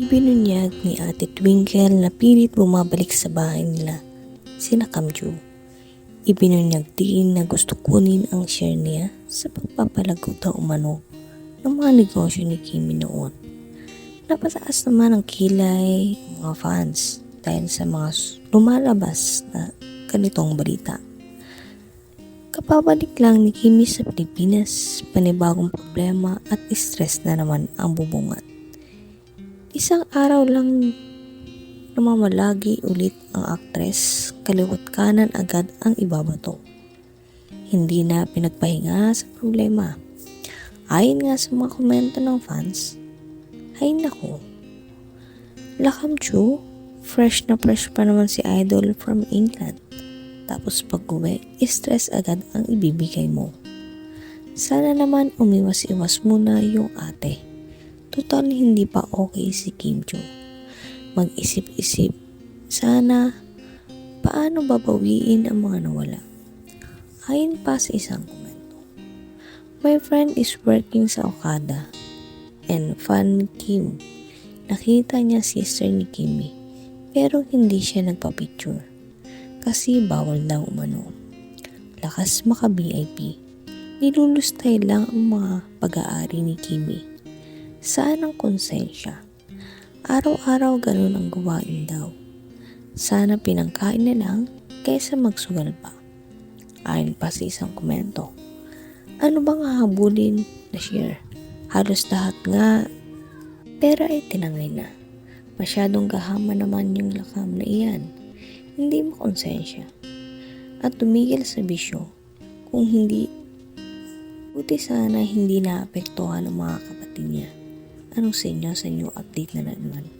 Ibinunyag ni Ate Twinkle na pilit bumabalik sa bahay nila, sina Kamju. Ibinunyag din na gusto kunin ang share niya sa pagpapalago daw umano ng mga negosyo ni Kimi noon. Napataas naman ang kilay mga fans dahil sa mga lumalabas na ganitong balita. Kapabalik lang ni Kimi sa Pilipinas, panibagong problema at stress na naman ang bubungat. Isang araw lang namamalagi ulit ang aktres, kaliwat kanan agad ang ibabato. Hindi na pinagpahinga sa problema. Ayon nga sa mga komento ng fans, ay nako. Lakam Chu, fresh na fresh pa naman si Idol from England. Tapos pag uwi, stress agad ang ibibigay mo. Sana naman umiwas-iwas muna yung ate. Total hindi pa okay si Kim Joo. Mag-isip-isip, sana paano babawiin ang mga nawala. Ayon pa sa isang komento. My friend is working sa Okada and fan Kim. Nakita niya sister ni Kimi pero hindi siya nagpa-picture kasi bawal daw umano. Lakas maka VIP. Nilulustay lang ang mga pag-aari ni Kimi. Saan ang konsensya? Araw-araw ganun ang gawain daw. Sana pinangkain na lang kaysa magsugal pa. Ayon pa sa isang komento. Ano bang hahabulin na share? Halos lahat nga pera ay tinangay na. Masyadong gahama naman yung lakam na iyan. Hindi mo konsensya. At tumigil sa bisyo kung hindi buti sana hindi naapektuhan ng mga kapatid niya. Anong sa inyo sa inyong update na naman?